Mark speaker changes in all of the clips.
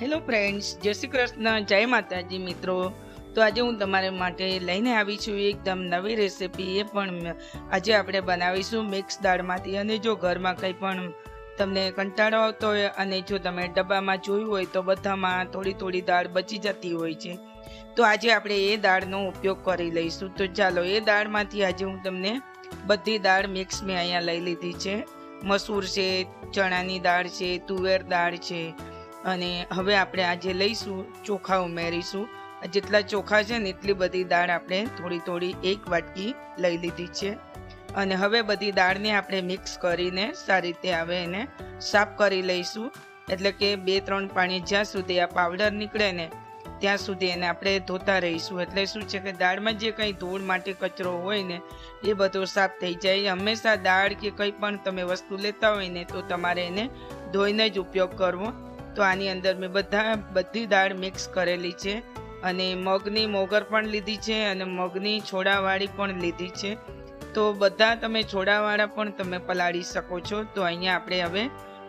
Speaker 1: Hello friends જય શ્રી કૃષ્ણ. જય માતાજી, મિત્રો. તો આજે હું તમારા માટે લઈને આવી છું એકદમ નવી રેસીપી એ પણ આજે આપણે બનાવીશું મિક્સ દાળમાંથી. અને જો ઘરમાં કંઈ પણ તમને કંટાળો આવતો હોય અને જો તમે ડબ્બામાં જોયું હોય તો બધામાં થોડી થોડી દાળ બચી જતી હોય છે. તો આજે આપણે એ દાળનો ઉપયોગ કરી લઈશું. તો ચાલો, એ દાળમાંથી આજે હું તમને બધી દાળ મિક્સ મેં અહીંયા લઈ લીધી છે. મસૂર છે, ચણાની દાળ છે, તુવેર દાળ છે અને હવે આપણે આજે લઈશું, ચોખા ઉમેરીશું. જેટલા ચોખા છે ને, એટલી બધી દાળ આપણે થોડી થોડી એક વાટકી લઈ લીધી છે. અને હવે બધી દાળને આપણે મિક્સ કરીને સારી રીતે હવે એને સાફ કરી લઈશું. એટલે કે બે ત્રણ પાણી જ્યાં સુધી આ પાવડર નીકળે ને, ત્યાં સુધી એને આપણે ધોતા રહીશું. એટલે શું છે કે દાળમાં જે કંઈ ધૂળ માટે કચરો હોય ને, એ બધો સાફ થઈ જાય. હંમેશા દાળ કે કંઈ પણ તમે વસ્તુ લેતા હોય ને, તો તમારે એને ધોઈને જ ઉપયોગ કરવો. તો આની અંદર મેં બધા, બધી દાળ મિક્સ કરેલી છે. અને મગની મોગર પણ લીધી છે અને મગની છોડાવાળી પણ લીધી છે. તો બધા તમે છોડાવાળા પણ તમે પલાળી શકો છો. તો અહીંયા આપણે હવે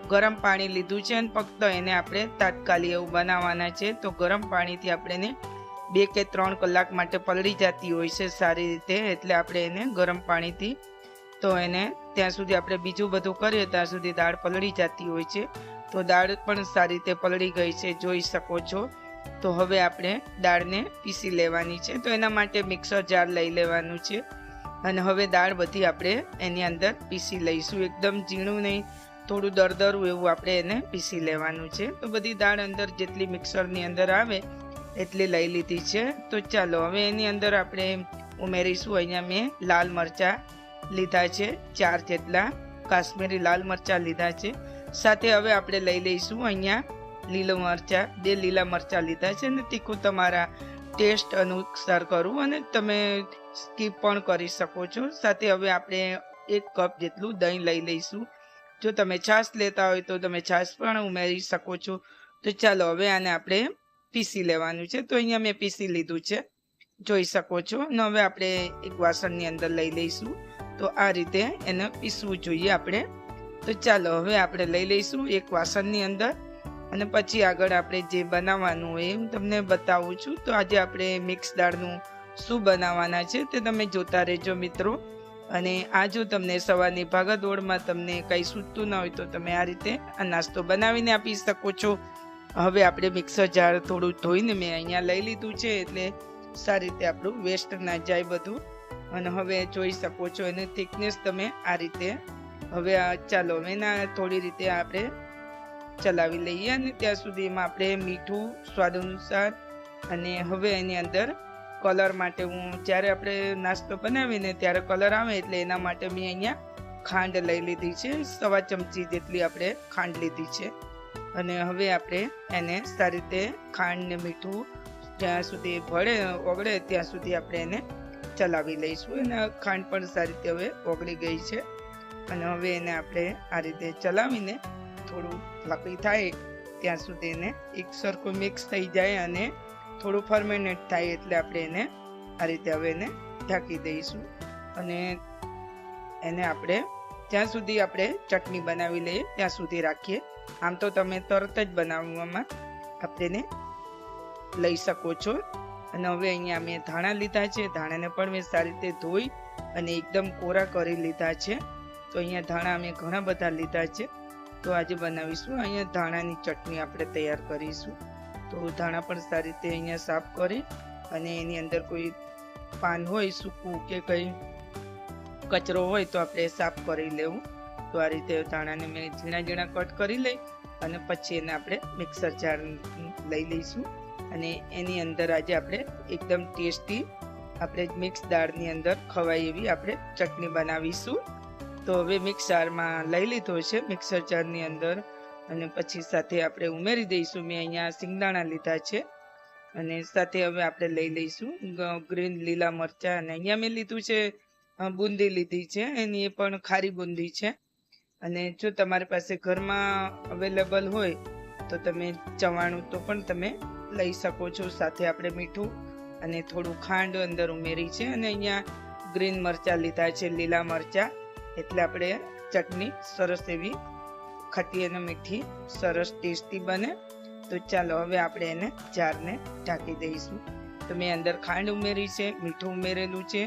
Speaker 1: ગરમ પાણી લીધું છે અને ફક્ત એને આપણે તાત્કાલિક એવું બનાવવાના છે. તો ગરમ પાણીથી આપણે એને બે કે ત્રણ કલાક માટે પલળી જતી હોય છે સારી રીતે. એટલે આપણે એને ગરમ પાણીથી તો એને ત્યાં સુધી આપણે બીજું બધું કરીએ ત્યાં સુધી દાળ પલળી જતી હોય છે. તો દાળ પણ સારી રીતે પલળી ગઈ છે, જોઈ શકો છો. તો હવે આપણે દાળને પીસી લેવાની છે. તો એના માટે મિક્સર જાર લઈ લેવાનું છે. અને હવે દાળ બધી આપણે એની અંદર પીસી લઈશું. એકદમ ઝીણું નહીં, થોડું દરદરું એવું આપણે એને પીસી લેવાનું છે. તો બધી દાળ અંદર જેટલી મિક્સરની અંદર આવે એટલી લઈ લીધી છે. તો ચાલો, હવે એની અંદર આપણે ઉમેરીશું. અહીંયા મેં લાલ મરચાં લીધા છે. ચાર જેટલા કાશ્મીરી લાલ મરચાં લીધા છે. સાથે હવે આપણે લઈ લઈશું અહીંયા લીલો મરચાં. બે લીલા મરચાં લીધા છે ને તીખું તમારા ટેસ્ટ અનુસાર કરવું અને તમે સ્કીપ પણ કરી શકો છો. સાથે હવે આપણે એક કપ જેટલું દહીં લઈ લઈશું. જો તમે છાશ લેતા હોય તો તમે છાશ પણ ઉમેરી શકો છો. તો ચાલો હવે આને આપણે પીસી લેવાનું છે. તો અહીંયા મેં પીસી લીધું છે. જોઈ શકો છો. અને હવે આપણે એક વાસણની અંદર લઈ લઈશું. તો આ રીતે એને પીસવું જોઈએ આપણે. તો ચાલો હવે આપણે લઈ લઈશું એક વાસણની અંદર. અને પછી આગળ આપણે જે બનાવવાનું હોય હું તમને બતાવું છું. તો આજે આપણે મિક્સ દાળનું શું બનાવવાના છે. તે તમે જોતા રહેજો મિત્રો. અને આ જો તમને સવારની ભાગદોડમાં તમને કંઈ સૂચતું ના હોય તો તમે આ રીતે આ નાસ્તો બનાવીને આપી શકો છો. હવે આપણે મિક્સર જાર થોડું ધોઈને મેં અહીંયા લઈ લીધું છે એટલે સારી રીતે આપણું વેસ્ટ ના જાય બધું. અને હવે જોઈ શકો છો એને થિકનેસ તમે આ રીતે હવે આ ચાલો એના થોડી રીતે આપણે ચલાવી લઈએ અને ત્યાં સુધીમાં આપણે મીઠું, સ્વાદ અનુસાર અને હવે એની અંદર કલર માટે હું જ્યારે આપણે નાસ્તો બનાવીને ત્યારે કલર આવે એટલે એના માટે મેં અહીંયા ખાંડ લઈ લીધી છે, સવા ચમચી જેટલી આપણે ખાંડ લીધી છે. અને હવે આપણે એને સારી રીતે ખાંડ ને મીઠું જ્યાં સુધી ભળે, ઓગળે ત્યાં સુધી આપણે એને ચલાવી લઈશું. અને ખાંડ પણ સારી રીતે હવે ઓગળી ગઈ છે. અને હવે એને આપણે આ રીતે ચલાવીને થોડું લકડી થાય ત્યાં સુધી એને એક સરખું મિક્સ થઈ જાય અને થોડું ફર્મેનેટ થાય એટલે આપણે એને આ રીતે હવે એને ઢાંકી દઈશું. અને એને આપણે જ્યાં સુધી આપણે ચટણી બનાવી લઈએ, ત્યાં સુધી રાખીએ. આમ તો તમે તરત જ બનાવવામાં આપણે લઈ શકો છો. અને હવે અહીંયા મેં ધાણા લીધા છે, ધાણાને પણ મેં સારી રીતે ધોઈ અને એકદમ કોરા કરી લીધા છે. તો અહીંયા ધાણા અમે ઘણા બધા લીધા છે. તો આજે બનાવીશું. અહીંયા ધાણાની ચટણી આપણે તૈયાર કરીશું. તો ધાણા પણ સારી રીતે અહીંયા સાફ કરી અને એની અંદર કોઈ પાન હોય, સૂકું કે કંઈ કચરો હોય તો આપણે સાફ કરી લેવું. તો આ રીતે ધાણાને મેં ઝીણા ઝીણા કટ કરી લઈ અને પછી એને આપણે મિક્સર જાર લઈ લઈશું. અને એની અંદર આજે આપણે એકદમ ટેસ્ટી આપણે મિક્સ દાળની અંદર ખવાય એવી આપણે ચટણી બનાવીશું. તો હવે મિક્સ જારમાં લઈ લીધો છે, મિક્સર જારની અંદર. અને પછી સાથે આપણે ઉમેરી દઈશું, મેં અહીંયા સિંગદાણા લીધા છે. અને સાથે હવે આપણે લઈ લઈશું ગ્રીન લીલા મરચાં. અને અહીંયા મેં લીધું છે બુંદી લીધી છે, એની એ પણ ખારી બુંદી છે. અને જો તમારી પાસે ઘરમાં અવેલેબલ હોય, તો તમે ચવાણું તો પણ તમે લઈ શકો છો. સાથે આપણે મીઠું અને થોડું ખાંડ અંદર ઉમેરી છે. અને અહીંયા ગ્રીન મરચાં લીધા છે, લીલા મરચાં. એટલે આપણે ચટણી સરસ એવી ખટી અને મીઠી, સરસ ટેસ્ટી બને. તો ચાલો હવે આપણે એને જારને ઢાંકી દઈશું. તો મેં અંદર ખાંડ ઉમેરી છે, મીઠું ઉમેરેલું છે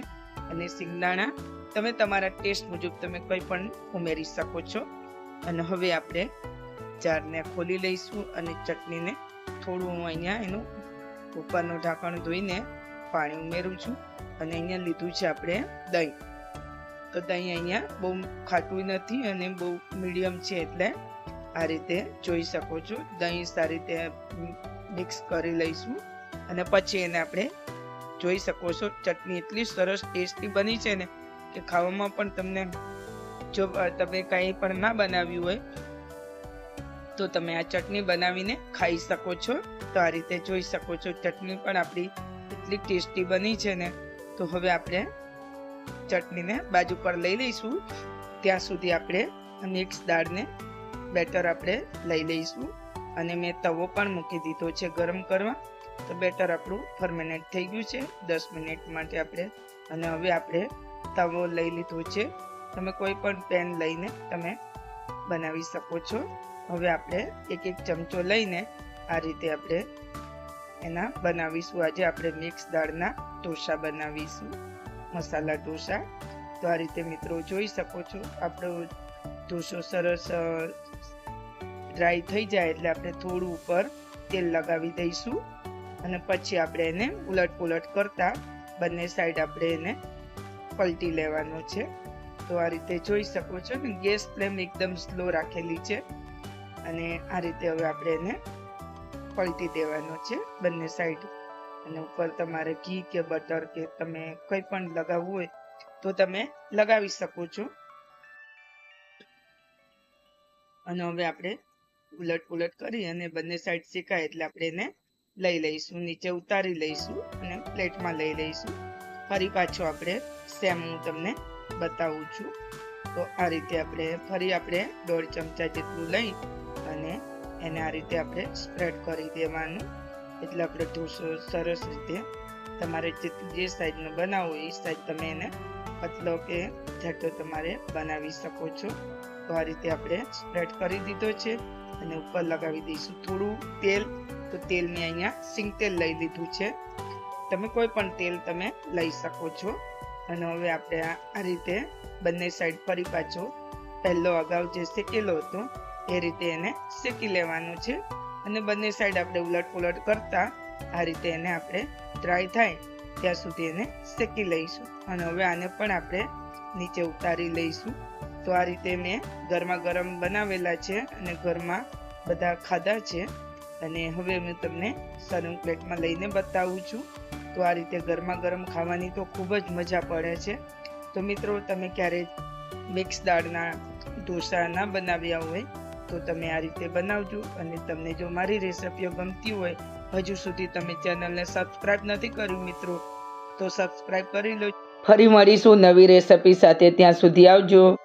Speaker 1: અને સિંગદાણા તમે તમારા ટેસ્ટ મુજબ તમે કંઈ પણ ઉમેરી શકો છો. અને હવે આપણે જારને ખોલી લઈશું અને ચટણીને થોડું હું અહીંયા એનું ઉપરનું ઢાંકણ ધોઈને પાણી ઉમેરું છું. અને અહીંયા લીધું છે આપણે દહીં. તો દહીં અહીંયા બહુ ખાટું નથી અને બહુ મીડિયમ છે એટલે આ રીતે જોઈ શકો છો. દહીં સારી રીતે મિક્સ કરી લઈશું અને પછી એને આપણે જોઈ શકો છો. ચટણી એટલી સરસ ટેસ્ટી બની છે ને કે ખાવામાં પણ તમને જો તમે કંઈ પણ ના બનાવ્યું હોય તો તમે આ ચટણી બનાવીને ખાઈ શકો છો. તો આ રીતે જોઈ શકો છો. ચટણી પણ આપણી એટલી ટેસ્ટી બની છે ને તો હવે આપણે ચટણીને બાજુ પર લઈ લઈશું. ત્યાં સુધી આપણે મિક્સ દાળને બેટર આપણે લઈ લઈશું. અને મેં તવો પણ મૂકી દીધો છે ગરમ કરવા. તો બેટર આપણું ફર્મેનેટ થઈ ગયું છે. દસ મિનિટ માટે આપણે અને હવે આપણે તવો લઈ લીધો છે. તમે કોઈ પણ પેન લઈને તમે બનાવી શકો છો. હવે આપણે એક એક ચમચો લઈને આ રીતે આપણે એના બનાવીશું. આજે આપણે મિક્સ દાળના ઢોસા બનાવીશું. મસાલા ઢોસા. તો આ રીતે મિત્રો જોઈ શકો છો. આપણો ઢોસો સરસ ડ્રાય થઈ જાય એટલે આપણે થોડું ઉપર તેલ લગાવી દઈશું. અને પછી આપણે એને ઉલટ પુલટ કરતા બંને સાઈડ આપણે એને પલટી લેવાનો છે. તો આ રીતે જોઈ શકો છો ને, ગેસ ફ્લેમ એકદમ સ્લો રાખેલી છે. અને આ રીતે હવે આપણે એને પલટી દેવાનો છે બંને સાઈડ અને ઉપર તમારે ઘી કે બટર કે તમે કંઈ પણ લગાવવું હોય તો તમે લગાવી શકો છો. અને હવે આપણે ઉલટ પુલટ કરી અને બંને સાઈડ શેકાય એટલે આપણે એને લઈ લઈશું, નીચે ઉતારી લઈશું અને પ્લેટમાં લઈ લઈશું. ફરી પાછો આપણે સેમ હું તમને બતાવું છું. તો આ રીતે આપણે ફરી આપણે દોઢ ચમચા જેટલું લઈ અને એને આ રીતે આપણે સ્પ્રેડ કરી દેવાનું. એટલે આપણે ઢોસો સરસ રીતે તમારે જે જે સાઈઝનો બનાવવો એ સાઈઝ તમે એને પતલો કે જાટો તમારે બનાવી શકો છો. તો આ રીતે આપણે સ્પ્રેડ કરી દીધો છે અને ઉપર લગાવી દઈશું થોડું તેલ. તો તેલ મેં અહીંયા સિંગ તેલ લઈ લીધું છે. તમે કોઈ પણ તેલ તમે લઈ શકો છો. અને હવે આપણે આ રીતે બંને સાઈડ ફરી પાછો પહેલો અગાઉ જે શેકેલો હતો, એ રીતે એને શેકી લેવાનું છે. અને બંને સાઈડ આપણે ઉલટ પુલટ કરતા આ રીતે એને આપણે ડ્રાય થાય ત્યાં સુધી એને શેકી લઈશું. અને હવે આને પણ આપણે નીચે ઉતારી લઈશું. તો આ રીતે મેં ગરમા ગરમ બનાવેલા છે અને ઘરમાં બધા ખાધા છે. અને હવે હું તમને સર્વિંગ પ્લેટમાં લઈને બતાવું છું. તો આ રીતે ગરમા ગરમ ખાવાની તો ખૂબ જ મજા પડે છે. તો મિત્રો, તમે ક્યારેય મિક્સ દાળના ઢોસા ના બનાવ્યા હોય તો તમે આ રીતે બનાવજો અને તમને જો મારી રેસિપીઓ ગમતી હોય, હજુ સુધી તમે ચેનલને સબસ્ક્રાઇબ નથી કર્યું મિત્રો, તો સબસ્ક્રાઇબ કરી લો. ફરી મળીશું નવી રેસિપી સાથે, ત્યાં સુધી આવજો.